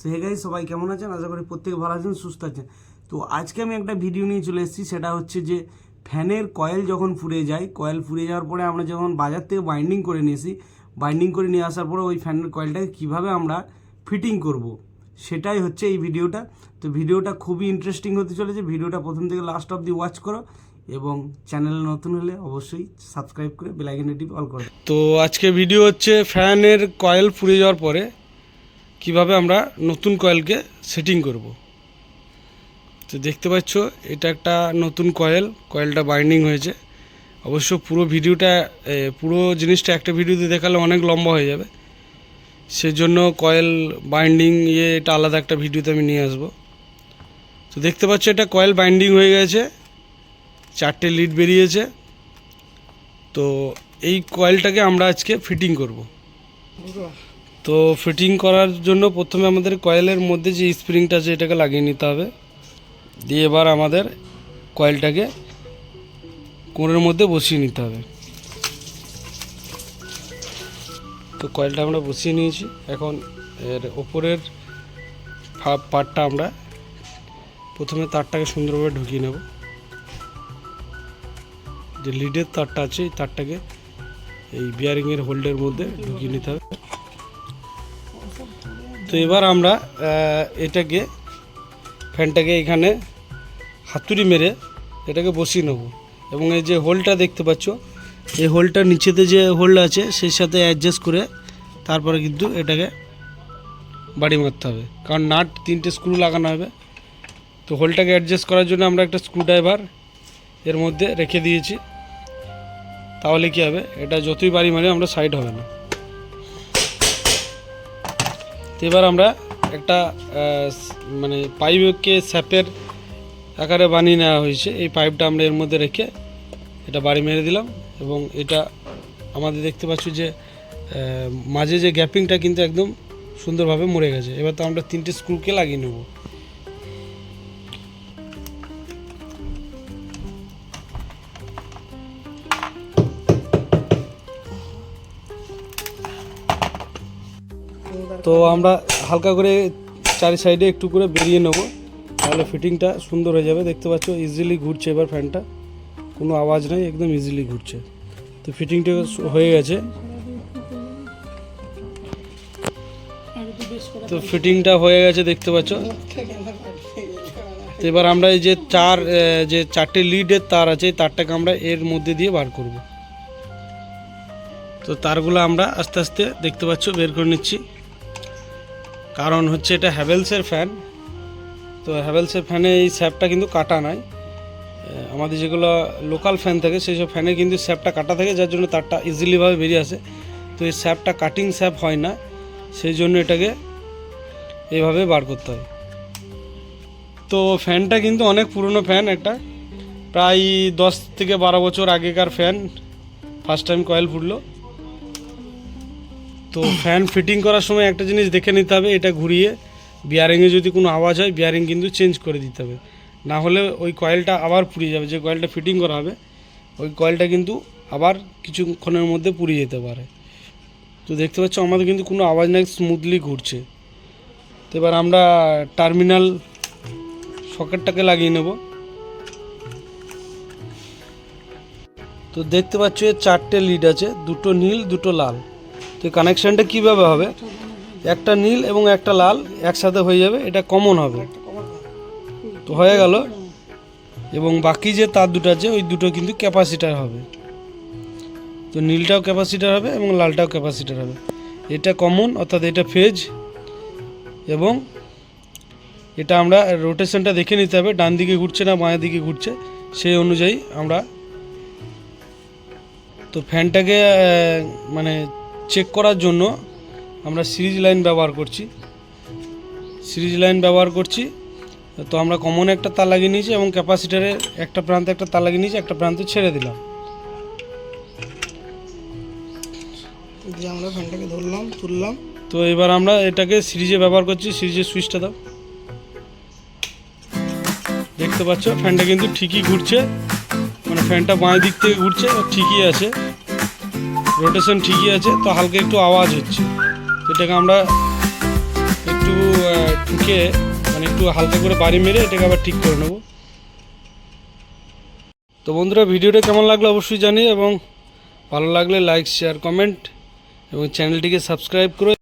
So hey guys সবাই কেমন আছেন? আশা করি প্রত্যেকে ভালো আছেন, সুস্থ আছেন। তো আজকে আমি একটা ভিডিও নিয়ে চলে এসেছি, সেটা হচ্ছে যে ফ্যানের কয়েল যখন ফুরে যায়, কয়েল ফুরে যাওয়ার পরে আমরা যখন বাজার থেকে বাইন্ডিং করে নিয়ে আসি বাইন্ডিং করে নিয়ে আসার পরে ওই ফ্যানের কয়েলটাকে কীভাবে আমরা ফিটিং করব। সেটাই হচ্ছে এই ভিডিওটা তো ভিডিওটা খুবই ইন্টারেস্টিং হতে চলেছে। ভিডিওটা প্রথম থেকে লাস্ট অবধি ওয়াচ করো এবং চ্যানেলে নতুন হলে অবশ্যই সাবস্ক্রাইব করে বেলাইকনে টিপ অল করো তো আজকে ভিডিও হচ্ছে ফ্যানের কয়েল ফুরে যাওয়ার পরে কীভাবে আমরা নতুন কয়েলকে সেটিং করব। তো দেখতে পাচ্ছ, এটা একটা নতুন কয়েল, কয়েলটা বাইন্ডিং হয়েছে। অবশ্য পুরো ভিডিওটা পুরো জিনিসটা একটা ভিডিওতে দেখালে অনেক লম্বা হয়ে যাবে। সেজন্য কয়েল বাইন্ডিং ইয়ে এটা আলাদা একটা ভিডিওতে আমি নিয়ে আসব। তো দেখতে পাচ্ছ, এটা কয়েল বাইন্ডিং হয়ে গেছে। চারটে লিড বেরিয়েছে। তো এই কয়েলটাকে আমরা আজকে ফিটিং করব। তো ফিটিং করার জন্য প্রথমে আমাদের কয়েলের মধ্যে যে স্প্রিংটা আছে, এটাকে লাগিয়ে নিতে হবে। দিয়ে এবার আমাদের কয়েলটাকে কোণের মধ্যে বসিয়ে নিতে হবে। তো কয়েলটা আমরা বসিয়ে নিয়েছি। এখন এর ওপরের পার্টটা আমরা প্রথমে তারটাকে সুন্দরভাবে ঢুকিয়ে নেব। যে লিডের তারটা আছে, এই তারটাকে এই বিয়ারিংয়ের হোল্ডের মধ্যে ঢুকিয়ে নিতে হবে। তো এবার আমরা এটাকে, ফ্যানটাকে এখানে হাতুড়ি মেরে এটাকে বসিয়ে নেব। এবং এই যে হোলটা দেখতে পাচ্ছ, এই হোলটার নিচেতে যে হোল্ড আছে, সেই সাথে অ্যাডজাস্ট করে তারপরে কিন্তু এটাকে বাড়ি মারতে হবে। কারণ নাট তিনটে স্ক্রু লাগানো হবে। তো হোলটাকে অ্যাডজাস্ট করার জন্য আমরা একটা স্ক্রু ড্রাইভার এর মধ্যে রেখে দিয়েছি। তাহলে কি হবে? এটা যতই বাড়ি মারি, আমরা সাইড হবে না। তো এবার আমরা একটা মানে পাইপকে স্যাপের আকারে বানিয়ে নেওয়া হয়েছে। এই পাইপটা আমরা এর মধ্যে রেখে এটা বাড়ি মেরে দিলাম এবং এটা আমাদের দেখতে পাচ্ছি যে মাঝে যে গ্যাপিংটা কিন্তু একদম সুন্দরভাবে মরে গেছে। এবার তো আমরা তিনটে স্ক্রুকে লাগিয়ে নেব। তো আমরা হালকা করে চারি সাইডে একটু করে বেরিয়ে নেব। তাহলে ফিটিংটা সুন্দর হয়ে যাবে। দেখতে পাচ্ছ ইজিলি ঘুরছে এবার ফ্যানটা কোনো আওয়াজ নেই, একদম ইজিলি ঘুরছে। তো ফিটিংটা হয়ে গেছে। তো ফিটিংটা হয়ে গেছে, দেখতে পাচ্ছ। তো এবার আমরা এই যে চার যে চারটে লিডের তার আছে, এই তারটাকে আমরা এর মধ্যে দিয়ে বার করব। তো তারগুলো আমরা আস্তে আস্তে দেখতে পাচ্ছ, বের করে নিচ্ছি। কারণ হচ্ছে এটা হ্যাভেলসের ফ্যান তো হ্যাভেলসের ফ্যানে এই স্যাপটা কিন্তু কাটা নাই। আমাদের যেগুলো লোকাল ফ্যান থাকে, সেই সব ফ্যানে কিন্তু স্যাপটা কাটা থাকে, যার জন্য তারটা ইজিলিভাবে বেরিয়ে আসে। তো এই স্যাপটা কাটিং স্যাপ হয় না, সেই জন্য এটাকে এইভাবে বার করতে হয়। তো ফ্যানটা কিন্তু অনেক পুরনো ফ্যান একটা। প্রায় দশ থেকে বারো বছর আগেকার ফ্যান ফার্স্ট টাইম কয়েল ফুটলো। তো ফ্যান ফিটিং করার সময় একটা জিনিস দেখে নিতে হবে, এটা ঘুরিয়ে। বিয়ারিংয়ে যদি কোনো আওয়াজ হয় বিয়ারিং কিন্তু চেঞ্জ করে দিতে হবে। না হলে ওই কয়েলটা আবার পুড়িয়ে যাবে, যে কয়েলটা ফিটিং করা হবে, ওই কয়েলটা কিন্তু আবার কিছুক্ষণের মধ্যে পুড়িয়ে যেতে পারে। তো দেখতে পাচ্ছ, আমাদের কিন্তু কোনো আওয়াজ নাই স্মুথলি ঘুরছে। তো এবার আমরা টার্মিনাল সকেটটাকে লাগিয়ে নেব। তো দেখতে পাচ্ছ চারটে লিড আছে, দুটো নীল, দুটো লাল। তো কানেকশানটা কীভাবে হবে? একটা নীল এবং একটা লাল একসাথে হয়ে যাবে, এটা কমন হবে। তো হয়ে গেল। এবং বাকি যে তার দুটো আছে, ওই দুটো কিন্তু ক্যাপাসিটার হবে। তো নীলটাও ক্যাপাসিটার হবে এবং লালটাও ক্যাপাসিটার হবে। এটা কমন অর্থাৎ এটা ফেজ এবং এটা আমরা রোটেশনটা দেখে নিতে হবে, ডান দিকে ঘুরছে না বাঁ দিকে ঘুরছে, সেই অনুযায়ী আমরা তো ফ্যানটাকে মানে চেক করার জন্য আমরা সিরিজ লাইন ব্যবহার করছি। সিরিজ লাইন ব্যবহার করছি। তো আমরা কমন একটা তার লাগিয়ে নিয়েছি এবং ক্যাপাসিটারের একটা প্রান্তে একটা তার লাগিয়ে নিয়েছি একটা প্রান্তে ছেড়ে দিলাম। আমরা ফ্যানটাকে ধরলাম তুললাম। তো এবার আমরা এটাকে সিরিজে ব্যবহার করছি। সিরিজের সুইচটা দাও। দেখতে পাচ্ছ ফ্যানটা কিন্তু ঠিকই ঘুরছে। মানে ফ্যানটা বাঁ দিক থেকে ঘুরছে ঠিকই আছে। রোটেশন ঠিকই আছে, তো হালকা একটু আওয়াজ হচ্ছে। এটাকে আমরা একটু ঠুকে মানে একটু হালকা করে বাড়ি মেরে এটাকে আবার ঠিক করে নেব। তো বন্ধুরা, ভিডিওটা কেমন লাগল অবশ্যই জানি এবং ভালো লাগলে লাইক শেয়ার কমেন্ট এবং চ্যানেলটিকে সাবস্ক্রাইব করে।